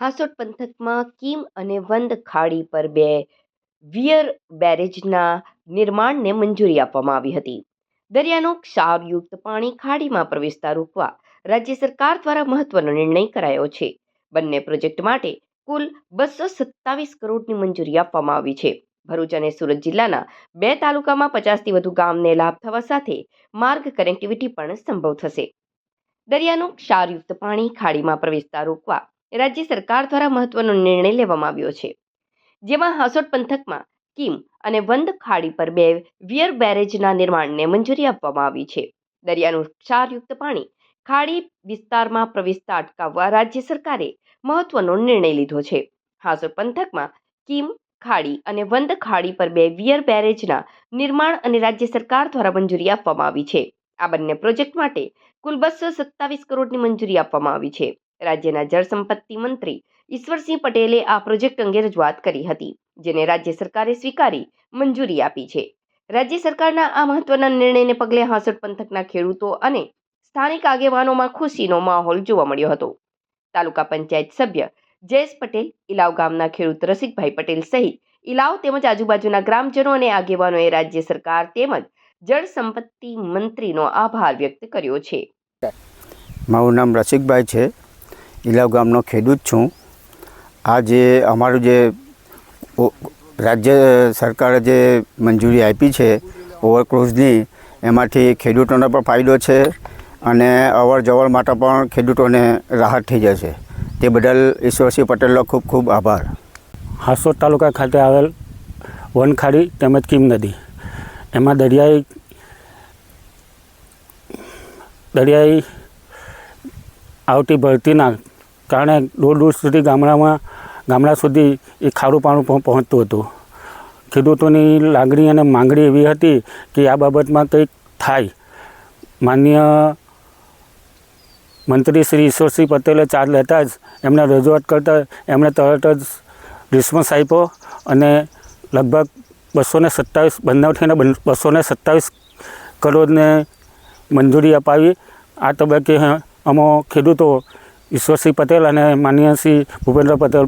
હાસોટ પંથકમાં કીમ અને વંદ ખાડી પર બે વિયર બેરેજના નિર્માણને મંજૂરી આપવામાં આવી હતી. દરિયાનું ક્ષારયુક્ત પાણી ખાડીમાં પ્રવેશતા રોકવા રાજ્ય સરકાર દ્વારા મહત્વનો નિર્ણય કરાયો છે. બંને પ્રોજેક્ટ માટે કુલ બસો સત્તાવીસ કરોડની મંજૂરી આપવામાં આવી છે. ભરૂચ અને સુરત જિલ્લાના બે તાલુકામાં પચાસથી વધુ ગામને લાભ થવા સાથે માર્ગ કનેક્ટિવિટી પણ સંભવ થશે. દરિયાનું ક્ષારયુક્ત પાણી ખાડીમાં પ્રવેશતા રોકવા રાજ્ય સરકાર દ્વારા મહત્વનો નિર્ણય લેવામાં આવ્યો છે. જેમાં હાસોટ પંથકમાં કિમ અને વંદ ખાડી પર બે વિયર બેરેજના નિર્માણને મંજૂરી આપવામાં આવી છે. દરિયાનું ક્ષારયુક્ત પાણી ખાડી વિસ્તારમાં પ્રવેશતા અટકાવવા રાજ્ય સરકારે મહત્વનો નિર્ણય લીધો છે. હાસોટ પંથકમાં કિમ, ખાડી અને વંદ ખાડી પર બે વિયર બેરેજના નિર્માણ અને રાજ્ય સરકાર દ્વારા મંજૂરી આપવામાં આવી છે. આ બંને પ્રોજેક્ટ માટે કુલ બસો સત્તાવીસ કરોડની મંજૂરી આપવામાં આવી છે. રાજ્યના જળસંપત્તિ મંત્રી ઈશ્વરસિંહ પટેલે આ પ્રોજેક્ટ અંગે રજૂઆત કરી હતી, જેને રાજ્ય સરકારે સ્વીકારી મંજૂરી આપી છે. રાજ્ય સરકારના આ મહત્વના નિર્ણયને પગલે હાંસોટ પંથકના ખેડૂતો અને સ્થાનિક આગેવાનોમાં ખુશીનો માહોલ જોવા મળ્યો હતો. તાલુકા પંચાયત સભ્ય જયેશ પટેલ ઇલાવ ગામના ખેડૂત રસિકભાઈ પટેલ સહિત ઇલાવ તેમજ આજુબાજુના ગ્રામજનો અને આગેવાનોએ રાજ્ય સરકાર તેમજ જળ સંપત્તિ મંત્રીનો આભાર વ્યક્ત કર્યો છે. મારું નામ રસિકભાઈ છે. ઇલાવ ગામનો ખેડૂત છું. આ જે અમારું જે રાજ્ય સરકારે જે મંજૂરી આપી છે ઓવરક્રુઝની એમાંથી ખેડૂતોને પણ ફાયદો છે અને અવર જવર માટે પણ ખેડૂતોને રાહત થઈ જશે. તે બદલ ઈશ્વરસિંહ પટેલનો ખૂબ ખૂબ આભાર. હાસોદ તાલુકા ખાતે આવેલ વનખાડી તેમજ કિમ નદી. એમાં દરિયાઈ દરિયાઈ આવતી ભરતીના કારણે દૂર દૂર સુધી ગામડામાં, ગામડા સુધી એ ખારું પાણું પહોં- પહોંચતું હતું. ખેડૂતોની લાગણી અને માંગણી એવી હતી કે આ બાબતમાં કંઈક થાય. માન્ય મંત્રી શ્રી ઈશ્વરસિંહ પટેલે ચાર્જ લેતા જ એમને રજૂઆત કરતાં એમણે તરત જ રિસ્પોન્સ આપ્યો અને લગભગ બસો ને સત્તાવીસ થઈને બસો ને સત્તાવીસ કરોડને મંજૂરી અપાવી. આ તબક્કે અમો ખેડૂતો ઈશ્વરસિંહ પટેલ અને માનનીય શ્રી ભૂપેન્દ્ર પટેલ